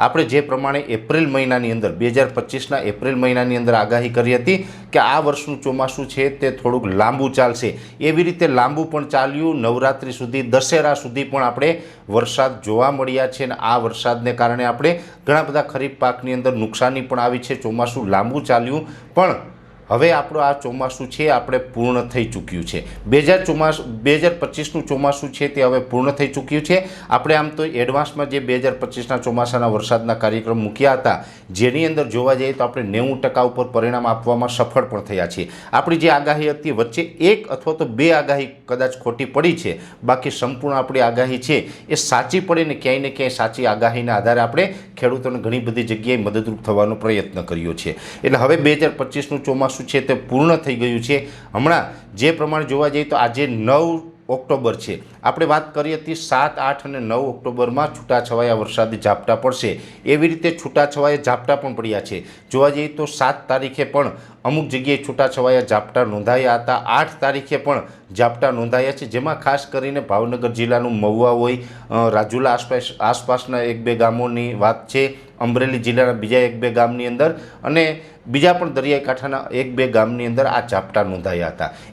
આપણે જે પ્રમાણે એપ્રિલ મહિનાની અંદર, બે હજાર પચીસના એપ્રિલ મહિનાની અંદર આગાહી કરી હતી કે આ વર્ષનું ચોમાસું છે તે થોડુંક લાંબુ ચાલશે. એવી રીતે લાંબુ પણ ચાલ્યું. નવરાત્રિ સુધી, દશેરા સુધી પણ આપણે વરસાદ જોવા મળ્યા છે અને આ વરસાદને કારણે આપણે ઘણા બધા ખરીફ પાકની અંદર નુકસાની પણ આવી છે. ચોમાસું લાંબુ ચાલ્યું. પણ હવે આપણું આ ચોમાસું છે, આપણે પૂર્ણ થઈ ચૂક્યું છે. બે હજાર ચોમાસું, બે હજાર પચીસનું ચોમાસું છે, તે હવે પૂર્ણ થઈ ચૂક્યું છે. આપણે આમ તો એડવાન્સમાં જે બે હજાર પચીસના ચોમાસાના વરસાદના કાર્યક્રમ મૂક્યા હતા, જેની અંદર જોવા જઈએ તો આપણે નેવું ટકા ઉપર પરિણામ આપવામાં સફળ પણ થયા છીએ. આપણી જે આગાહી હતી વચ્ચે એક અથવા તો બે આગાહી કદાચ ખોટી પડી છે, બાકી સંપૂર્ણ આપણી આગાહી છે, એ સાચી પડે ને ક્યાંય ને ક્યાંય સાચી આગાહીના આધારે આપણે ખેડૂતોને ઘણી બધી જગ્યાએ મદદરૂપ થવાનો પ્રયત્ન કર્યો છે. એટલે હવે બે હજાર પચીસનું ચોમાસું છે તે પૂર્ણ થઈ ગયું છે. હમણાં જે પ્રમાણે જોવા જઈએ તો આજે નવ ઓક્ટોબર છે. આપણે વાત કરીએ હતી સાત, આઠ અને નવ ઓક્ટોબરમાં છૂટાછવાયા વરસાદી ઝાપટા પડશે. એવી રીતે છૂટાછવાયા ઝાપટા પણ પડ્યા છે. જોવા જઈએ તો સાત તારીખે પણ અમુક જગ્યાએ છૂટાછવાયા ઝાપટા નોંધાયા હતા. આઠ તારીખે પણ ઝાપટા નોંધાયા છે. જેમાં ખાસ કરીને ભાવનગર જિલ્લાનું મહુવા હોય રાજુલા આસપાસ, આસપાસના એક બે ગામોની વાત છે. અમરેલી જિલ્લાના બીજા એક બે ગામની અંદર અને બીજા પણ દરિયાઈ કાંઠાના એક બે ગામની અંદર આ ઝાપટા નોંધાયા હતા.